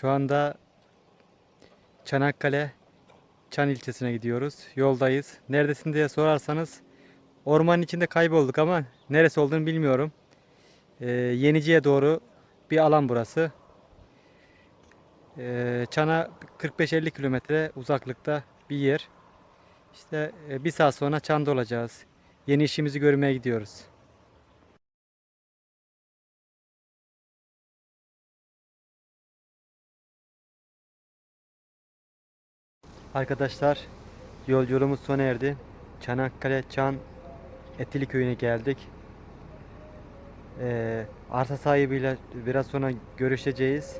Şu anda Çanakkale Çan ilçesine gidiyoruz. Yoldayız. Neredesin diye sorarsanız ormanın içinde kaybolduk ama neresi olduğunu bilmiyorum. Ee, Yenici'ye doğru bir alan burası. Ee, Çan'a 45-50 kilometre uzaklıkta bir yer. İşte e, bir saat sonra Çan'da olacağız. Yeni işimizi görmeye gidiyoruz. Arkadaşlar yol yolumuz sona erdi. Çanakkale Çan Etili köyüne geldik. Ee, arsa sahibiyle biraz sonra görüşeceğiz.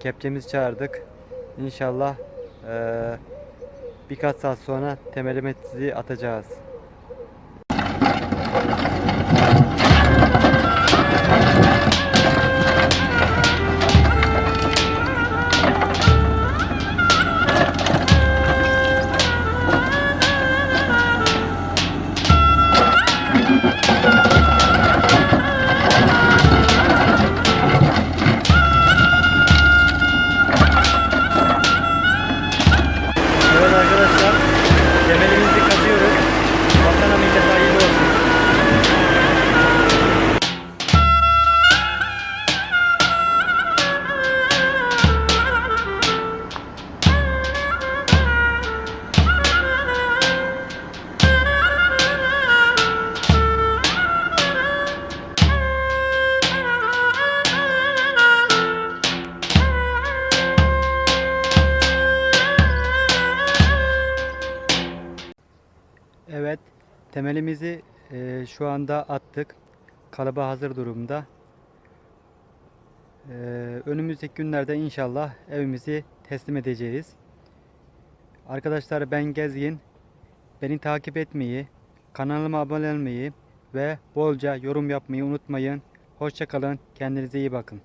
Kepçemizi çağırdık. İnşallah eee, birkaç saat sonra temelimizi atacağız. Temelimizi Evet, temelimizi e, şu anda attık. Kalıba hazır durumda. E, önümüzdeki günlerde inşallah evimizi teslim edeceğiz. Arkadaşlar ben Gezgin. Beni takip etmeyi, kanalıma abone olmayı ve bolca yorum yapmayı unutmayın. Hoşçakalın, kendinize iyi bakın.